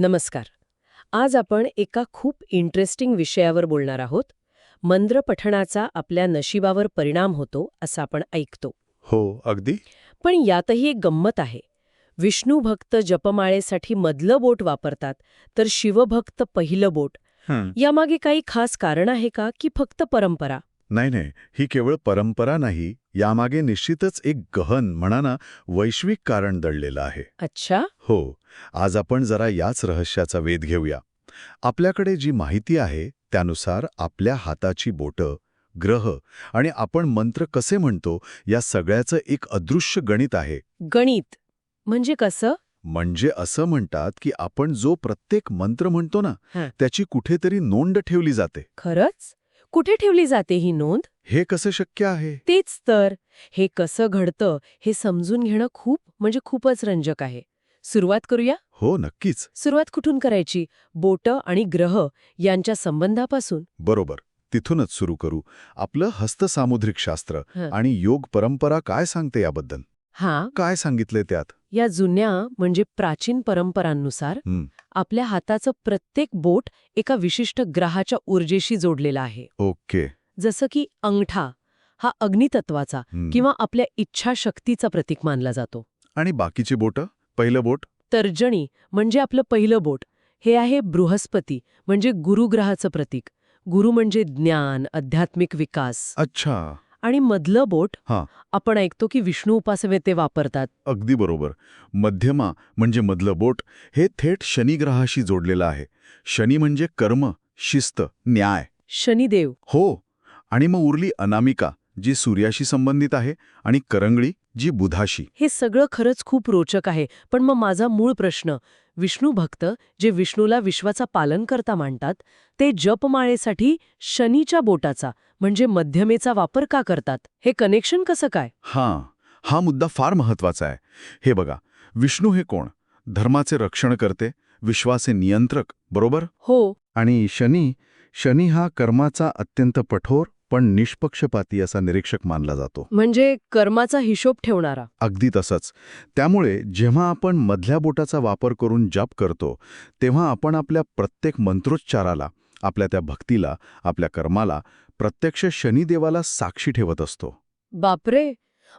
नमस्कार. आज आपण एका खूप इंटरेस्टिंग विषयावर बोलणार आहोत. मंत्र पठणाचा आपल्या नशिबावर परिणाम होतो असं आपण ऐकतो. हो अगदी. पण यातही एक गंमत आहे. विष्णू भक्त जपमाळेसाठी मधलं बोट वापरतात तर शिवभक्त पहिलं बोट. यामागे काही खास कारण आहे का की फक्त परंपरा? नाही नाही ही केवळ परंपरा नाही यामागे निश्चितच एक गहन म्हणा ना वैश्विक कारण दडलेलं आहे. अच्छा? हो आज आपण जरा याच रहस्याचा वेध घेऊया. आपल्याकडे जी माहिती आहे त्यानुसार आपल्या हाताची बोटं ग्रह आणि आपण मंत्र कसे म्हणतो या सगळ्याचं एक अदृश्य गणित आहे. गणित. म्हणजे कसं? म्हणजे असं म्हणतात की आपण जो प्रत्येक मंत्र म्हणतो ना. त्याची कुठेतरी नोंद ठेवली जाते. खरंच? कुठे ठेवली जाते ही नोंद? हे कसं शक्य आहे? तेच तर. हे कसं घडतं हे समजून घेणं खूप म्हणजे खूपच रंजक आहे. सुरुवात करूया? हो नक्कीच. सुरुवात कुठून करायची? बोट आणि ग्रह यांच्या संबंधापासून? बरोबर. तिथूनच सुरू करू. आपलं हस्तसामुद्रिक शास्त्र हं. आणि योग परंपरा काय सांगते याबद्दल? हा. काय सांगितले त्यात? या जुन्या म्हणजे प्राचीन परंपरांनुसार हं, आपल्या हाताचं प्रत्येक बोट एका विशिष्ट ग्रहाच्या ऊर्जेशी जोडलेलं आहे. ओके. जसं की अंगठा हा अग्नितत्वाचा. किंवा आपल्या इच्छाशक्तीचा प्रतीक मानला जातो. आणि बाकीची बोटं? पहिलं बोट? तर्जनी म्हणजे आपलं पहिलं बोट. हे आहे बृहस्पती म्हणजे गुरुग्रहाचं प्रतीक. गुरु म्हणजे ज्ञान आध्यात्मिक विकास. अच्छा. आणि मधलं बोट हां. आपण ऐकतो की विष्णू उपासवे ते वापरतात. अगदी बरोबर. मध्यमा म्हणजे मधलं बोट हे थेट शनिग्रहाशी जोडलेलं आहे. शनी म्हणजे कर्म शिस्त न्याय. शनिदेव. हो. आणि मग उरली अनामिका जी सूर्याशी संबंधित आहे आणि करंगळी जी बुधाशी. हे सगळं खरंच खूप रोचक आहे. पण मग माझा मूळ प्रश्न विष्णू भक्त जे विष्णूला विश्वाचा पालन करता मांडतात ते जपमाळेसाठी शनीच्या बोटाचा म्हणजे मध्यमेचा वापर का करतात? हे कनेक्शन कसं काय? हां हा मुद्दा फार महत्त्वाचा आहे. हे बघा विष्णू हे कोण? धर्माचे रक्षण करते विश्वाचे नियंत्रक बरोबर? हो. आणि शनी शनी हा कर्माचा अत्यंत कठोर पण निष्पक्षपाती असा निरीक्षक मानला जातो. म्हणजे कर्माचा हिशोब ठेवणारा. अगदी तसंच. त्यामुळे जेव्हा आपण मधल्या बोटाचा वापर करून जप करतो तेव्हा आपण आपल्या प्रत्येक मंत्रोच्चाराला आपल्या त्या भक्तीला आपल्या कर्माला प्रत्यक्ष शनिदेवाला साक्षी ठेवत असतो. बापरे!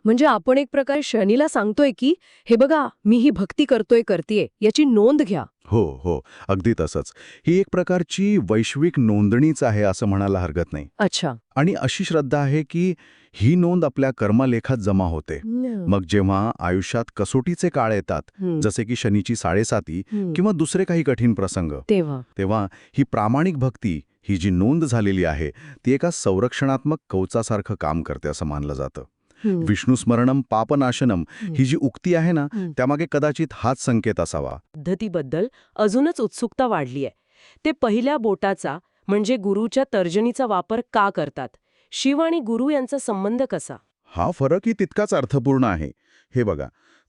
म्हणजे आपण एक प्रकारे शनीला सांगतोय की हे बघा मी ही भक्ती करतोय करतीये याची नोंद घ्या. हो हो अगदी तसंच. ही एक प्रकारची वैश्विक नोंदणीच आहे असं म्हणायला हरकत नाही. अच्छा. आणि अशी श्रद्धा आहे की ही नोंद आपल्या कर्मलेखात जमा होते. मग जेव्हा आयुष्यात कसोटीचे काळ येतात जसे की शनीची साडेसाती. किंवा दुसरे काही कठीण प्रसंग तेव्हा. तेव्हा ही प्रामाणिक भक्ती ही जी नोंद झालेली आहे ती एका संरक्षणात्मक कवचासारखं काम करते असं मानलं जातं. विष्णू स्मरणम पापनाशनम हं. जी उक्ती आहे ना. त्यामागे कदाचित हाच संकेत असावा. पद्धतीबद्दल अजूनच उत्सुकता वाढली आहे. ते पहिल्या बोटाचा म्हणजे गुरुच्या तर्जनीचा वापर का करतात? शिव आणि गुरु यांचा संबंध कसा? हा फरकही तितकाच अर्थपूर्ण आहे. हे बघा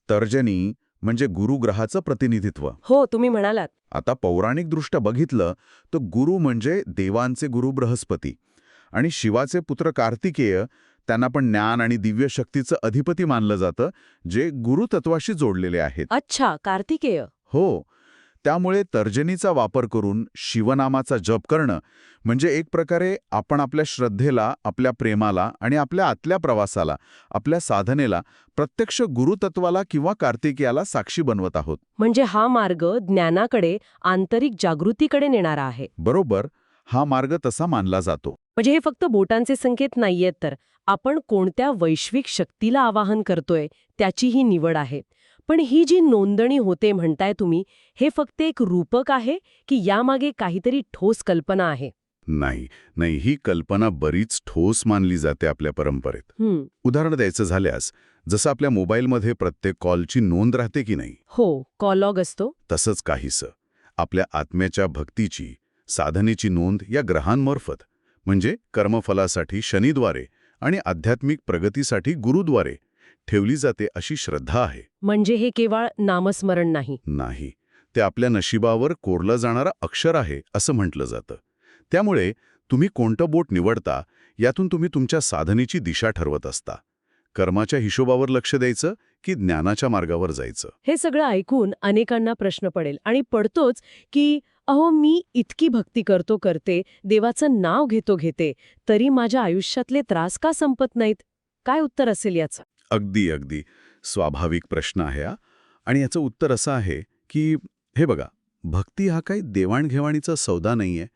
तर्जनी म्हणजे गुरुग्रहाचं प्रतिनिधित्व. हो तुम्ही म्हणालात. आता पौराणिकदृष्ट्या बघितलं तर गुरु म्हणजे देवांचे गुरु बृहस्पती आणि शिवाचे पुत्र कार्तिकेय त्यांना पण ज्ञान आणि दिव्य शक्तीचं अधिपती मानलं जातं जे गुरुतत्वाशी जोडलेले आहेत. अच्छा कार्तिकेय. हो. त्यामुळे तर्जनीचा वापर करून शिवनामाचा जप करणं म्हणजे एक प्रकारे आपण आपल्या श्रद्धेला आपल्या प्रेमाला आणि आपल्या आतल्या प्रवासाला आपल्या साधनेला प्रत्यक्ष गुरुतत्वाला किंवा कार्तिकेयाला साक्षी बनवत आहोत. म्हणजे हा मार्ग ज्ञानाकडे आंतरिक जागृतीकडे नेणारा आहे. बरोबर. हा मार्ग तसा मानला जातो. म्हणजे हे फक्त बोटांचे संकेत नाहीयेत तर. आपण कोणत्या वैश्विक शक्तीला आवाहन करतोय त्याची ही निवड आहे. पण ही जी नोंदणी होते म्हणताय तुम्ही हे फक्त एक रूपक आहे की यामागे काहीतरी ठोस कल्पना आहे? नाही नाही ही कल्पना बरीच ठोस मानली जाते आपल्या परंपरेत. उदाहरण द्यायचं झाल्यास जसं आपल्या मोबाईलमध्ये प्रत्येक कॉलची नोंद राहते की नाही? हो कॉलॉग असतो. तसंच काहीसं. आपल्या आत्म्याच्या भक्तीची साधनेची नोंद या ग्रहांमार्फत म्हणजे कर्मफलासाठी शनीद्वारे आणि आध्यात्मिक प्रगतीसाठी गुरुद्वारे ठेवली जाते अशी श्रद्धा आहे. म्हणजे हे केवळ नामस्मरण नाही. नाही. ते आपल्या नशिबावर कोरलं जाणारं अक्षर आहे असं म्हटलं जातं. त्यामुळे तुम्ही कोणतं बोट निवडता यातून तुम्ही तुमच्या साधनेची दिशा ठरवत असता. कर्माच्या हिशोबावर लक्ष द्यायचं की ज्ञानाच्या मार्गावर जायचं. हे सगळं ऐकून अनेकांना प्रश्न पडेल. आणि पडतोच की अहो मी इतकी भक्ती करतो करते देवाचं नाव घेतो घेते तरी माझ्या आयुष्यातले त्रास का संपत नाहीत? काय उत्तर असेल याचं? अगदी अगदी. स्वाभाविक प्रश्न आहे हा. आणि याचं उत्तर असं आहे की हे बघा भक्ती हा काही देवाणघेवाणीचा सौदा नाहीये.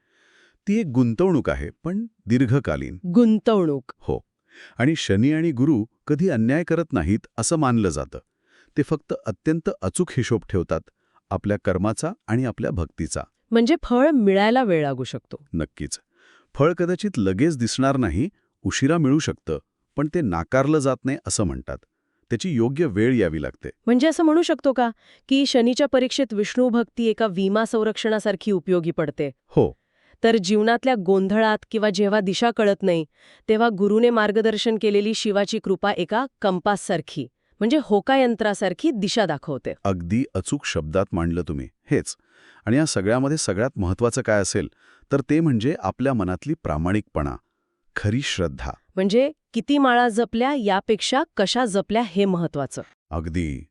ती एक गुंतवणूक आहे पण दीर्घकालीन. गुंतवणूक. हो. आणि शनी आणि गुरु कधी अन्याय करत नाहीत असं मानलं जातं. ते फक्त अत्यंत अचूक हिशोब ठेवतात आपल्या कर्माचा आणि आपल्या भक्तीचा. म्हणजे फळ मिळायला वेळ लागू शकतो. नक्कीच. फळ कदाचित लगेच दिसणार नाही उशिरा मिळू शकतं पण ते नाकारलं जात नाही असं म्हणतात. त्याची योग्य वेळ यावी लागते. म्हणजे असं म्हणू शकतो का की शनीच्या परीक्षेत विष्णू भक्ती एका विमा संरक्षणासारखी उपयोगी पडते? हो. तर जीवनातल्या गोंधळात किंवा जेव्हा दिशा कळत नाही तेव्हा गुरुने मार्गदर्शन केलेली शिवाची कृपा एका कंपाससारखी म्हणजे होका यंत्रासारखी दिशा दाखवते. अगदी अचूक शब्दात मांडलं तुम्ही हेच. आणि या सगळ्यामध्ये सगळ्यात महत्त्वाचं काय असेल तर ते म्हणजे आपल्या मनातली प्रामाणिकपणा खरी श्रद्धा. म्हणजे किती माळा जपल्या यापेक्षा कशा जपल्या हे महत्वाचं अगदी.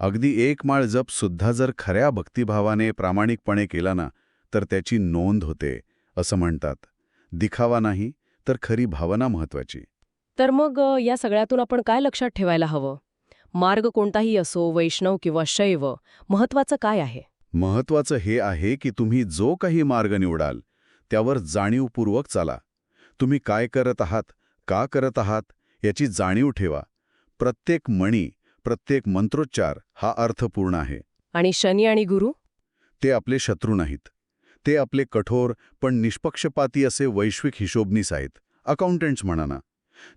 अगदी एक माळ जप सुद्धा जर खऱ्या भक्तिभावाने प्रामाणिकपणे केला ना तर त्याची नोंद होते. असं म्हणतात. दिखावा नाही तर खरी भावना महत्वाची तर मग या सगळ्यातून आपण काय लक्षात ठेवायला हवं? मार्ग कोणताही असो वैष्णव किंवा शैव महत्वाचं काय आहे? महत्वाचं हे आहे की तुम्ही जो काही मार्ग निवडाल त्यावर जाणीवपूर्वक चाला. तुम्ही काय करत आहात का करत आहात याची जाणीव ठेवा. प्रत्येक मणी प्रत्येक मंत्रोच्चार हा अर्थपूर्ण आहे. आणि शनी आणि गुरु? ते आपले शत्रू नाहीत. ते आपले कठोर पण निष्पक्षपाती असे वैश्विक हिशोबनीस आहेत. अकाउंटंट्स म्हणा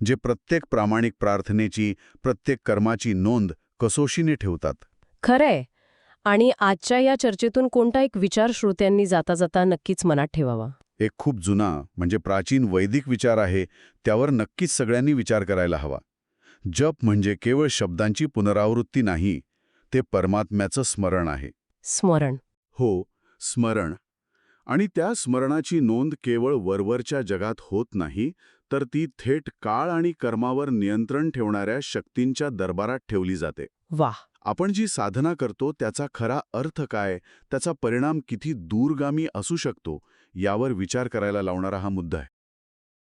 जे प्रत्येक प्रामाणिक प्रार्थनेची प्रत्येक कर्माची नोंद कसोशीने ठेवतात. खरंय. आणि आजच्या या चर्चेतून कोणता एक विचार श्रोत्यांनी जाता जाता नक्कीच मनात ठेवावा? एक खूप जुना म्हणजे प्राचीन वैदिक विचार आहे त्यावर नक्कीच सगळ्यांनी विचार करायला हवा. जप म्हणजे केवळ शब्दांची पुनरावृत्ती नाही ते परमात्म्याचं स्मरण आहे. स्मरण. हो स्मरण. आणि त्या स्मरणाची नोंद केवळ वरवरच्या जगात होत नाही तर ती थेट काळ आणि कर्मावर नियंत्रण ठेवणाऱ्या शक्तींच्या दरबारात ठेवली जाते. वाह! आपण जी साधना करतो त्याचा खरा अर्थ काय? त्याचा परिणाम किती दूरगामी असू शकतो? यावर विचार करायला लावणारा हा मुद्दा आहे.